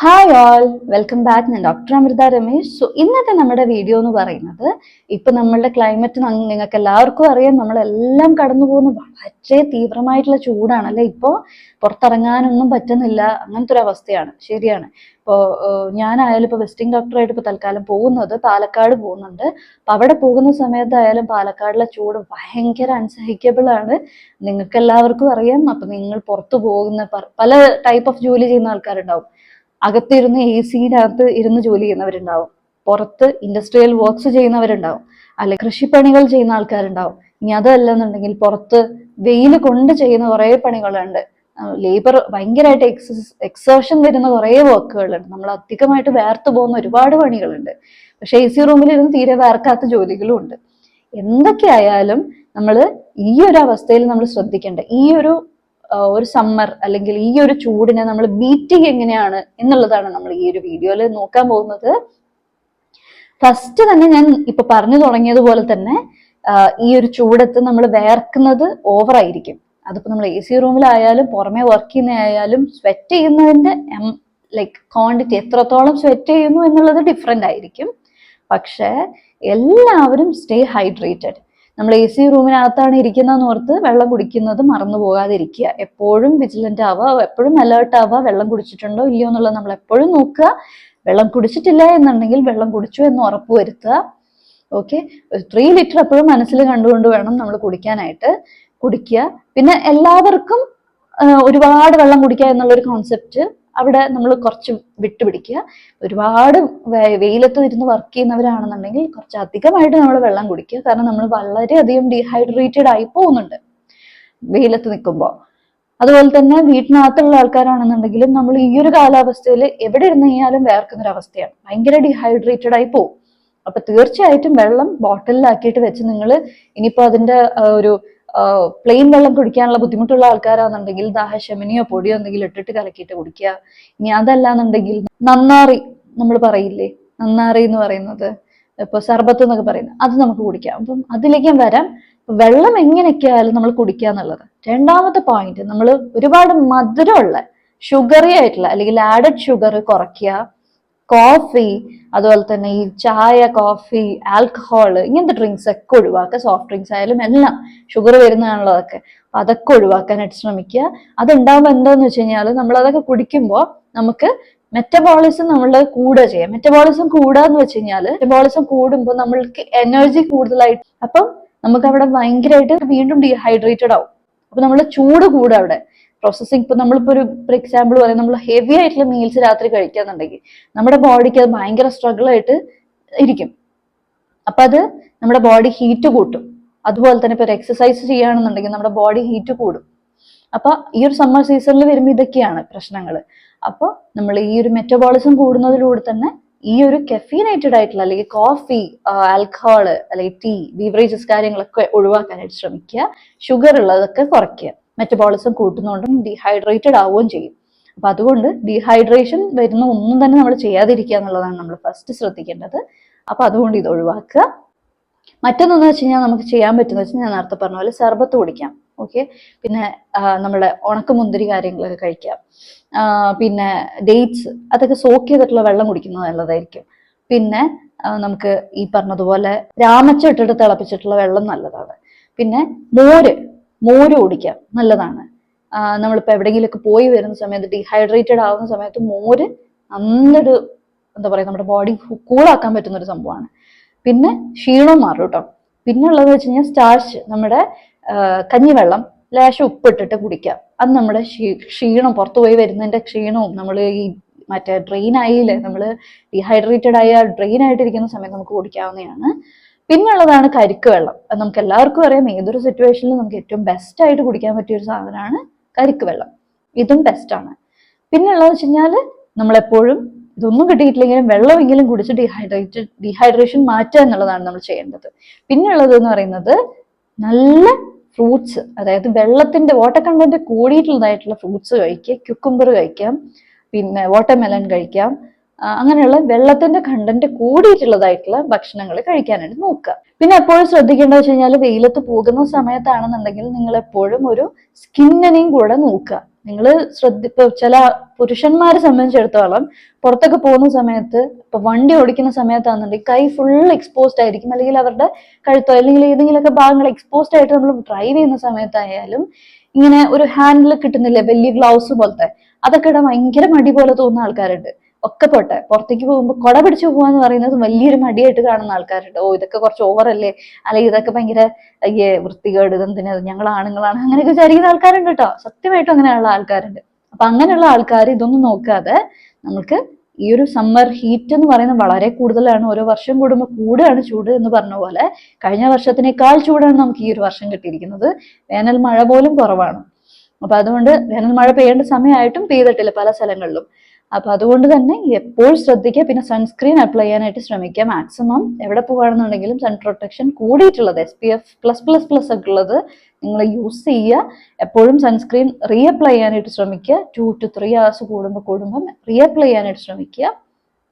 Hi all welcome back ഞാൻ doctor Amrita Ramesh. So ഇന്നത്തെ നമ്മുടെ വീഡിയോ എന്ന് പറയുന്നത് ഇപ്പൊ നമ്മളുടെ ക്ലൈമറ്റ് നിങ്ങൾക്ക് എല്ലാവർക്കും അറിയാം. നമ്മളെല്ലാം കടന്നു പോകുന്ന വളരെ തീവ്രമായിട്ടുള്ള ചൂടാണ് അല്ലെ ഇപ്പോൾ പുറത്തിറങ്ങാനൊന്നും പറ്റുന്നില്ല. അങ്ങനത്തെ ഒരു അവസ്ഥയാണ്. ശരിയാണ്. ഇപ്പോൾ ഞാനായാലും ഇപ്പോൾ വെസ്റ്റിംഗ് ഡോക്ടറായിട്ട് ഇപ്പോൾ തൽക്കാലം പോകുന്നത് പാലക്കാട് പോകുന്നുണ്ട്. അപ്പോൾ അവിടെ പോകുന്ന സമയത്തായാലും പാലക്കാടിലെ ചൂട് ഭയങ്കര അൺസഹിക്കബിൾ ആണ്. നിങ്ങൾക്ക് എല്ലാവർക്കും അറിയാം. അപ്പം നിങ്ങൾ പുറത്തു പോകുന്ന പല ടൈപ്പ് ഓഫ് ജോലി ചെയ്യുന്ന ആൾക്കാരുണ്ടാവും. അകത്തിരുന്ന് എ സിയിനകത്ത് ഇരുന്ന് ജോലി ചെയ്യുന്നവരുണ്ടാവും. പുറത്ത് ഇൻഡസ്ട്രിയൽ വർക്ക്സ് ചെയ്യുന്നവരുണ്ടാവും. അല്ലെ കൃഷിപ്പണികൾ ചെയ്യുന്ന ആൾക്കാരുണ്ടാവും. ഇനി അതല്ലെന്നുണ്ടെങ്കിൽ പുറത്ത് വെയിൽ കൊണ്ട് ചെയ്യുന്ന കുറേ പണികളുണ്ട്. ലേബർ ഭയങ്കരമായിട്ട് എക്സസ് എക്സേഷൻ വരുന്ന കുറേ വർക്കുകളുണ്ട് നമ്മൾ അധികമായിട്ട് വേർത്ത് പോകുന്ന ഒരുപാട് പണികളുണ്ട്. പക്ഷെ എ സി റൂമിൽ ഇരുന്ന് തീരെ വേർക്കാത്ത ജോലികളും ഉണ്ട്. എന്തൊക്കെയായാലും നമ്മൾ ഈ ഒരു അവസ്ഥയിൽ നമ്മൾ ശ്രദ്ധിക്കേണ്ട ഈ ഒരു ഒരു സമ്മർ അല്ലെങ്കിൽ ഈ ഒരു ചൂടിനെ നമ്മൾ ബീറ്റിംഗ് എങ്ങനെയാണ് എന്നുള്ളതാണ് നമ്മൾ ഈ ഒരു വീഡിയോയിൽ നോക്കാൻ പോകുന്നത്. ഫസ്റ്റ് തന്നെ ഞാൻ ഇപ്പൊ പറഞ്ഞു തുടങ്ങിയതുപോലെ തന്നെ ഈ ഒരു ചൂടത്ത് നമ്മൾ വേർക്കുന്നത് ഓവറായിരിക്കും അതിപ്പോ നമ്മൾ എ സി റൂമിലായാലും പുറമെ വർക്ക് ചെയ്യുന്നതായാലും സ്വെറ്റ് ചെയ്യുന്നതിന്റെ ലൈക്ക് ക്വാണ്ടിറ്റി എത്രത്തോളം സ്വെറ്റ് ചെയ്യുന്നു എന്നുള്ളത് ഡിഫറെന്റ് ആയിരിക്കും. പക്ഷേ എല്ലാവരും സ്റ്റേ ഹൈഡ്രേറ്റഡ് നമ്മൾ എ സി റൂമിനകത്താണ് ഇരിക്കുന്നതെന്ന് ഓർത്ത് വെള്ളം കുടിക്കുന്നത് മറന്നു പോകാതിരിക്കുക. എപ്പോഴും വിജിലന്റ് ആവുക. എപ്പോഴും അലേർട്ട് ആവുക. വെള്ളം കുടിച്ചിട്ടുണ്ടോ ഇല്ലയോ എന്നുള്ളത് നമ്മൾ എപ്പോഴും നോക്കുക. വെള്ളം കുടിച്ചിട്ടില്ല എന്നുണ്ടെങ്കിൽ വെള്ളം കുടിച്ചു എന്ന് ഉറപ്പ് വരുത്തുക. ഓക്കെ ത്രീ ലിറ്റർ എപ്പോഴും മനസ്സിൽ കണ്ടുകൊണ്ട് വേണം നമ്മൾ കുടിക്കാനായിട്ട് കുടിക്കുക. പിന്നെ എല്ലാവർക്കും ഒരുപാട് വെള്ളം കുടിക്കുക എന്നുള്ളൊരു കോൺസെപ്റ്റ് അവിടെ നമ്മൾ കുറച്ച് വിട്ടുപിടിക്കുക. ഒരുപാട് വെയിലത്ത് ഇരുന്ന് വർക്ക് ചെയ്യുന്നവരാണെന്നുണ്ടെങ്കിൽ കുറച്ച് അധികമായിട്ട് നമ്മൾ വെള്ളം കുടിക്കുക. കാരണം നമ്മൾ വളരെയധികം ഡീഹൈഡ്രേറ്റഡ് ആയി പോകുന്നുണ്ട് വെയിലത്ത് നിൽക്കുമ്പോൾ അതുപോലെ തന്നെ വീട്ടിനകത്തുള്ള ആൾക്കാരാണെന്നുണ്ടെങ്കിലും നമ്മൾ ഈ ഒരു കാലാവസ്ഥയിൽ എവിടെ ഇരുന്ന് കഴിഞ്ഞാലും വേർക്കുന്ന ഒരു അവസ്ഥയാണ് ഭയങ്കര ഡീഹൈഡ്രേറ്റഡ് ആയി പോകും അപ്പൊ തീർച്ചയായിട്ടും വെള്ളം ബോട്ടിലാക്കിയിട്ട് വെച്ച് നിങ്ങൾ ഇനിയിപ്പോ അതിന്റെ ഒരു പ്ലെയിൻ വെള്ളം കുടിക്കാനുള്ള ബുദ്ധിമുട്ടുള്ള ആൾക്കാരാണെന്നുണ്ടെങ്കിൽ ദാഹശമനിയോ പൊടിയോ എന്തെങ്കിലും ഇട്ടിട്ട് കലക്കിയിട്ട് കുടിക്കുക. ഇനി അതല്ലാന്നുണ്ടെങ്കിൽ നന്നാറി നമ്മൾ പറയില്ലേ? നന്നാറി എന്ന് പറയുന്നത് ഇപ്പൊ സർബത്ത് എന്നൊക്കെ പറയുന്നത്. അത് നമുക്ക് കുടിക്കാം. അപ്പം അതിലേക്ക് വരാം. വെള്ളം എങ്ങനെയൊക്കെ ആയാലും നമ്മൾ കുടിക്കുക എന്നുള്ളത്. രണ്ടാമത്തെ പോയിന്റ് നമ്മൾ ഒരുപാട് മധുരമുള്ള ഷുഗറി ആയിട്ടുള്ള അല്ലെങ്കിൽ ആഡഡ് ഷുഗർ കുറയ്ക്കുക. കോഫി അതുപോലെ തന്നെ ഈ ചായ കോഫി ആൽക്കഹോൾ ഇങ്ങനത്തെ ഡ്രിങ്ക്സ് ഒക്കെ ഒഴിവാക്കുക. സോഫ്റ്റ് ഡ്രിങ്ക്സ് ആയാലും എല്ലാം ഷുഗർ വരുന്നതാണുള്ളതൊക്കെ അപ്പൊ അതൊക്കെ ഒഴിവാക്കാനായിട്ട് ശ്രമിക്കുക. അതുണ്ടാകുമ്പോൾ എന്താന്ന് വെച്ച് കഴിഞ്ഞാൽ നമ്മൾ അതൊക്കെ കുടിക്കുമ്പോൾ നമുക്ക് മെറ്റബോളിസം നമ്മൾ കൂടുക ചെയ്യാം. മെറ്റബോളിസം കൂടുക എന്ന് വെച്ച് കഴിഞ്ഞാൽ മെറ്റബോളിസം കൂടുമ്പോൾ നമ്മൾക്ക് എനർജി കൂടുതലായിട്ട്. അപ്പം നമുക്ക് അവിടെ ഭയങ്കരമായിട്ട് വീണ്ടും ഡീഹൈഡ്രേറ്റഡ് ആവും. അപ്പൊ നമ്മൾ ചൂട് കൂടുക അവിടെ. പ്രോസസ്സിങ് ഇപ്പൊ നമ്മളിപ്പോ ഒരു ഫോർ എക്സാമ്പിൾ പറയാം നമ്മൾ ഹെവി ആയിട്ടുള്ള മീൽസ് രാത്രി കഴിക്കാന്നുണ്ടെങ്കിൽ നമ്മുടെ ബോഡിക്ക് അത് ഭയങ്കര സ്ട്രഗിൾ ആയിട്ട് ഇരിക്കും. അപ്പൊ അത് നമ്മുടെ ബോഡി ഹീറ്റ് കൂട്ടും. അതുപോലെ തന്നെ ഇപ്പൊ ഒരു എക്സസൈസ് ചെയ്യുകയാണെന്നുണ്ടെങ്കിൽ നമ്മുടെ ബോഡി ഹീറ്റ് കൂടും. അപ്പൊ ഈ ഒരു സമ്മർ സീസണിൽ വരുമ്പോൾ ഇതൊക്കെയാണ് പ്രശ്നങ്ങൾ. അപ്പോൾ നമ്മൾ ഈ ഒരു മെറ്റബോളിസം കൂടുന്നതിലൂടെ തന്നെ ഈ ഒരു കെഫീനേറ്റഡ് ആയിട്ടുള്ള അല്ലെങ്കിൽ കോഫി ആൽക്കഹോൾ അല്ലെങ്കിൽ ടീ ബീവറേജസ് കാര്യങ്ങളൊക്കെ ഒഴിവാക്കാനായിട്ട് ശ്രമിക്കുക. ഷുഗർ ഉള്ളതൊക്കെ കുറയ്ക്കുക. മെറ്റബോളിസം കൂട്ടുന്നതുകൊണ്ടും ഡീഹൈഡ്രേറ്റഡ് ആവുകയും ചെയ്യും. അപ്പൊ അതുകൊണ്ട് ഡീഹൈഡ്രേഷൻ വരുന്ന ഒന്നും തന്നെ നമ്മൾ ചെയ്യാതിരിക്കുക എന്നുള്ളതാണ് നമ്മൾ ഫസ്റ്റ് ശ്രദ്ധിക്കേണ്ടത്. അപ്പൊ അതുകൊണ്ട് ഇത് ഒഴിവാക്കുക. മറ്റൊന്നെന്ന് വെച്ച് കഴിഞ്ഞാൽ നമുക്ക് ചെയ്യാൻ പറ്റുന്ന വെച്ചാൽ ഞാൻ നേരത്തെ പറഞ്ഞ പോലെ സർബത്ത് കുടിക്കാം. ഓക്കെ പിന്നെ നമ്മുടെ ഉണക്കമുന്തിരി കാര്യങ്ങളൊക്കെ കഴിക്കാം. പിന്നെ ഡേറ്റ്സ് അതൊക്കെ സോക്ക് ചെയ്തിട്ടുള്ള വെള്ളം കുടിക്കുന്നത് നല്ലതായിരിക്കും. പിന്നെ നമുക്ക് ഈ പറഞ്ഞതുപോലെ രാമച്ച ഇട്ടിട്ട് തിളപ്പിച്ചിട്ടുള്ള വെള്ളം നല്ലതാണ്. പിന്നെ മോര്. മോര് കുടിക്കുക നല്ലതാണ്. നമ്മളിപ്പോൾ നമ്മളിപ്പോ എവിടെയെങ്കിലുമൊക്കെ പോയി വരുന്ന സമയത്ത് ഡീഹൈഡ്രേറ്റഡ് ആവുന്ന സമയത്ത് മോര് നല്ലൊരു എന്താ പറയാ നമ്മുടെ ബോഡി കൂളാക്കാൻ പറ്റുന്ന ഒരു സംഭവമാണ്. പിന്നെ ക്ഷീണം മാറും കേട്ടോ. പിന്നെ ഉള്ളത് വെച്ച് കഴിഞ്ഞാൽ സ്റ്റാർച്ച് നമ്മുടെ കഞ്ഞിവെള്ളം ലേശം ഉപ്പിട്ടിട്ട് കുടിക്കാം. അത് നമ്മുടെ ക്ഷീണം പുറത്തു പോയി വരുന്നതിന്റെ ക്ഷീണവും നമ്മൾ ഈ മറ്റേ ഡ്രെയിൻ ആയില്ലേ നമ്മൾ ഡീഹൈഡ്രേറ്റഡ് ആയ ഡ്രെയിൻ ആയിട്ടിരിക്കുന്ന സമയത്ത് നമുക്ക് കുടിക്കാവുന്നതാണ്. പിന്നുള്ളതാണ് കരിക്ക് വെള്ളം. നമുക്ക് എല്ലാവർക്കും അറിയാം ഏതൊരു സിറ്റുവേഷനിലും നമുക്ക് ഏറ്റവും ബെസ്റ്റ് ആയിട്ട് കുടിക്കാൻ പറ്റിയ ഒരു സാധനമാണ് കരിക്ക് വെള്ളം. ഇതും ബെസ്റ്റ് ആണ്. പിന്നെ ഉള്ളത് വെച്ച് കഴിഞ്ഞാൽ നമ്മളെപ്പോഴും ഇതൊന്നും കിട്ടിയിട്ടില്ലെങ്കിലും വെള്ളമെങ്കിലും കുടിച്ച് ഡീഹൈഡ്രേറ്റ് ഡീഹൈഡ്രേഷൻ മാറ്റുക എന്നുള്ളതാണ് നമ്മൾ ചെയ്യേണ്ടത്. പിന്നെ ഉള്ളത് എന്ന് പറയുന്നത് നല്ല ഫ്രൂട്ട്സ് അതായത് വെള്ളത്തിന്റെ വാട്ടർ കണ്ടന്റ് കൂടിയിട്ടുള്ളതായിട്ടുള്ള ഫ്രൂട്ട്സ് കഴിക്കുക ക്യുക്കുംബർ കഴിക്കാം പിന്നെ വാട്ടർമെലൺ കഴിക്കാം അങ്ങനെയുള്ള വെള്ളത്തിന്റെ കണ്ടന്റ് കൂടിയിട്ടുള്ളതായിട്ടുള്ള ഭക്ഷണങ്ങൾ കഴിക്കാനായിട്ട് നോക്കുക. പിന്നെ എപ്പോഴും ശ്രദ്ധിക്കേണ്ടത് വെച്ച് കഴിഞ്ഞാൽ വെയിലത്ത് പോകുന്ന സമയത്താണെന്നുണ്ടെങ്കിൽ നിങ്ങൾ എപ്പോഴും ഒരു സ്കിന്നിനെയും കൂടെ നോക്കുക. നിങ്ങൾ ശ്രദ്ധ ചില പുരുഷന്മാരെ സംബന്ധിച്ചിടത്തോളം പുറത്തൊക്കെ പോകുന്ന സമയത്ത് ഇപ്പൊ വണ്ടി ഓടിക്കുന്ന സമയത്താണെന്നുണ്ടെങ്കിൽ കൈ ഫുൾ എക്സ്പോസ്ഡ് ആയിരിക്കും. അല്ലെങ്കിൽ അവരുടെ കഴുത്തോ അല്ലെങ്കിൽ ഏതെങ്കിലുമൊക്കെ ഭാഗങ്ങൾ എക്സ്പോസ്ഡ് ആയിട്ട് നമ്മൾ ഡ്രൈവ് ചെയ്യുന്ന സമയത്തായാലും ഇങ്ങനെ ഒരു ഹാൻഡിൽ കിട്ടുന്നില്ലേ? വലിയ ഗ്ലൗസ് പോലത്തെ. അതൊക്കെ ഇടാൻ ഭയങ്കര മടി പോലെ തോന്നുന്ന ആൾക്കാരുണ്ട്. ഒക്കെ പോട്ടെ. പുറത്തേക്ക് പോകുമ്പോൾ കൊട പിടിച്ചു പോവാന്ന് പറയുന്നത് വലിയൊരു മടിയായിട്ട് കാണുന്ന ആൾക്കാരുണ്ട്. ഓ ഇതൊക്കെ കുറച്ച് ഓവർ അല്ലേ? അല്ലെങ്കിൽ ഇതൊക്കെ ഭയങ്കര അയ്യേ വൃത്തികേട് ഇതെന്തിനാ ഞങ്ങൾ ആണുങ്ങളാണ്. അങ്ങനെയൊക്കെ വിചാരിക്കുന്ന ആൾക്കാരുണ്ട് കേട്ടോ. സത്യമായിട്ടും അങ്ങനെയുള്ള ആൾക്കാരുണ്ട്. അപ്പൊ അങ്ങനെയുള്ള ആൾക്കാർ ഇതൊന്നും നോക്കാതെ നമുക്ക് ഈ ഒരു സമ്മർ ഹീറ്റ് എന്ന് പറയുന്നത് വളരെ കൂടുതലാണ്. ഓരോ വർഷം കൂടുമ്പോൾ കൂടുകയാണ് ചൂട് എന്ന് പറഞ്ഞ പോലെ കഴിഞ്ഞ വർഷത്തിനേക്കാൾ ചൂടാണ് നമുക്ക് ഈ ഒരു വർഷം കിട്ടിയിരിക്കുന്നത്. വേനൽ മഴ പോലും കുറവാണ്. അപ്പൊ അതുകൊണ്ട് വേനൽ മഴ പെയ്യേണ്ട സമയമായിട്ടും പെയ്തിട്ടില്ല പല സ്ഥലങ്ങളിലും. അപ്പൊ അതുകൊണ്ട് തന്നെ എപ്പോഴും ശ്രദ്ധിക്കുക പിന്നെ സൺസ്ക്രീൻ അപ്ലൈ ചെയ്യാനായിട്ട് ശ്രമിക്കുക. മാക്സിമം എവിടെ പോകുകയാണെന്നുണ്ടെങ്കിലും sun protection കൂടിയിട്ടുള്ളത് S P F plus plus plus ഒക്കെ ഉള്ളത് നിങ്ങൾ യൂസ് ചെയ്യുക. എപ്പോഴും സൺസ്ക്രീൻ റീഅപ്ലൈ ചെയ്യാനായിട്ട് ശ്രമിക്കുക. ടു ടു ത്രീ അവേഴ്സ് കൂടുമ്പോൾ കൂടുമ്പോൾ റീഅപ്ലൈ ചെയ്യാനായിട്ട് ശ്രമിക്കുക.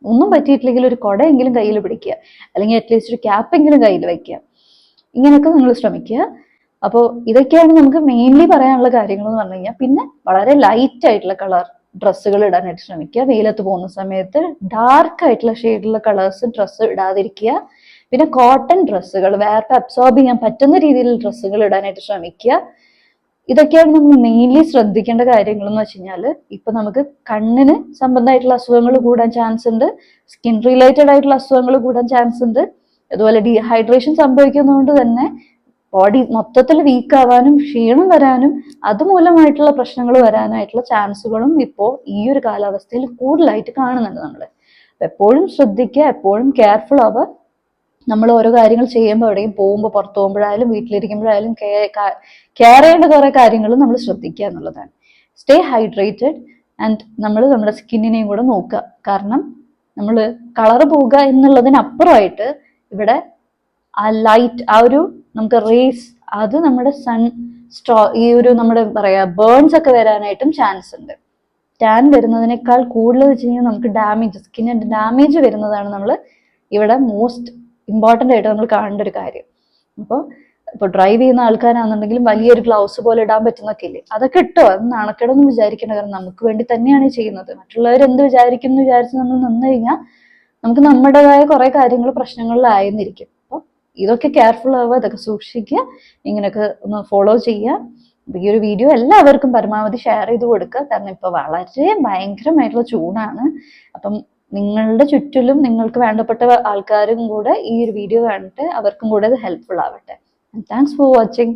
ഒന്നും പറ്റിയിട്ടില്ലെങ്കിൽ ഒരു കുടയെങ്കിലും കയ്യിൽ പിടിക്കുക. അല്ലെങ്കിൽ അറ്റ്ലീസ്റ്റ് ഒരു ക്യാപ്പെങ്കിലും കയ്യിൽ വയ്ക്കുക. ഇങ്ങനെയൊക്കെ നിങ്ങൾ ശ്രമിക്കുക. അപ്പോൾ ഇതൊക്കെയാണ് നമുക്ക് മെയിൻലി പറയാനുള്ള കാര്യങ്ങൾ എന്ന് പറഞ്ഞു കഴിഞ്ഞാൽ പിന്നെ വളരെ ലൈറ്റ് ആയിട്ടുള്ള കളർ ഡ്രസ്സുകൾ ഇടാനായിട്ട് ശ്രമിക്കുക. വെയിലത്ത് പോകുന്ന സമയത്ത് ഡാർക്ക് ആയിട്ടുള്ള ഷെയ്ഡിലുള്ള കളേഴ്സ് ഡ്രസ്സ് ഇടാതിരിക്കുക. പിന്നെ കോട്ടൺ ഡ്രസ്സുകൾ വേർപ്പ് അബ്സോർബ് ചെയ്യാൻ പറ്റുന്ന രീതിയിലുള്ള ഡ്രസ്സുകൾ ഇടാനായിട്ട് ശ്രമിക്കുക. ഇതൊക്കെയാണ് നമ്മൾ മെയിൻലി ശ്രദ്ധിക്കേണ്ട കാര്യങ്ങൾ എന്ന് വെച്ച് കഴിഞ്ഞാൽ ഇപ്പൊ നമുക്ക് കണ്ണിന് സംബന്ധമായിട്ടുള്ള അസുഖങ്ങൾ കൂടാൻ ചാൻസ് ഉണ്ട്. സ്കിൻ റിലേറ്റഡ് ആയിട്ടുള്ള അസുഖങ്ങൾ കൂടാൻ ചാൻസ് ഉണ്ട്. അതുപോലെ ഡീഹൈഡ്രേഷൻ സംഭവിക്കുന്നതുകൊണ്ട് തന്നെ ബോഡി മൊത്തത്തിൽ വീക്ക് ആവാനും ക്ഷീണം വരാനും അതുമൂലമായിട്ടുള്ള പ്രശ്നങ്ങൾ വരാനായിട്ടുള്ള ചാൻസുകളും ഇപ്പോൾ ഈ ഒരു കാലാവസ്ഥയിൽ കൂടുതലായിട്ട് കാണുന്നുണ്ട് നമ്മൾ എപ്പോഴും ശ്രദ്ധിക്കുക എപ്പോഴും കെയർഫുൾ ആവുക. നമ്മൾ ഓരോ കാര്യങ്ങൾ ചെയ്യുമ്പോൾ എവിടെയും പോകുമ്പോൾ പുറത്തു പോകുമ്പോഴായാലും വീട്ടിലിരിക്കുമ്പോഴായാലും കെയർ ചെയ്യേണ്ട കുറെ കാര്യങ്ങൾ നമ്മൾ ശ്രദ്ധിക്കുക എന്നുള്ളതാണ്. സ്റ്റേ ഹൈഡ്രേറ്റഡ് ആൻഡ് നമ്മൾ നമ്മുടെ സ്കിന്നിനെയും കൂടെ നോക്കുക. കാരണം നമ്മൾ കളർ പോവുക എന്നുള്ളതിനപ്പുറമായിട്ട് ഇവിടെ ആ ലൈറ്റ് ആ ഒരു നമുക്ക് റേസ് അത് നമ്മുടെ സൺ സ്ട്രോ ഈ ഒരു നമ്മുടെ പറയാ ബേൺസ് ഒക്കെ വരാനായിട്ടും ചാൻസ് ഉണ്ട്. ടാൻ വരുന്നതിനേക്കാൾ കൂടുതൽ വെച്ച് കഴിഞ്ഞാൽ നമുക്ക് ഡാമേജ് സ്കിന്നിന് ഡാമേജ് വരുന്നതാണ് നമ്മൾ ഇവിടെ മോസ്റ്റ് ഇമ്പോർട്ടന്റ് ആയിട്ട് നമ്മൾ കാണേണ്ട ഒരു കാര്യം. അപ്പോൾ ഇപ്പോൾ ഡ്രൈവ് ചെയ്യുന്ന ആൾക്കാരാണെന്നുണ്ടെങ്കിലും വലിയൊരു ഗ്ലൗസ് പോലെ ഇടാൻ പറ്റുന്നൊക്കെ ഇല്ലേ? അതൊക്കെ ഇട്ടോ? അത് നാണക്കേടൊന്നും വിചാരിക്കേണ്ട കാരണം നമുക്ക് വേണ്ടി തന്നെയാണ് ചെയ്യുന്നത്. മറ്റുള്ളവർ എന്ത് വിചാരിക്കും എന്ന് വിചാരിച്ച് നമ്മൾ നിന്ന് കഴിഞ്ഞാൽ നമുക്ക് നമ്മുടേതായ കുറെ കാര്യങ്ങൾ പ്രശ്നങ്ങളിലായെന്നിരിക്കും അപ്പം ഇതൊക്കെ കെയർഫുൾ ആവുക ഇതൊക്കെ സൂക്ഷിക്കുക ഇങ്ങനെയൊക്കെ ഒന്ന് ഫോളോ ചെയ്യുക. ഈ ഒരു വീഡിയോ എല്ലാവർക്കും പരമാവധി ഷെയർ ചെയ്ത് കൊടുക്കുക. കാരണം ഇപ്പൊ വളരെ ഭയങ്കരമായിട്ടുള്ള ചൂടാണ്. അപ്പം നിങ്ങളുടെ ചുറ്റിലും നിങ്ങൾക്ക് വേണ്ടപ്പെട്ട ആൾക്കാരും കൂടെ ഈ ഒരു വീഡിയോ കണ്ടിട്ട് അവർക്കും കൂടെ ഇത് ഹെൽപ്ഫുൾ ആവട്ടെ. Thanks for watching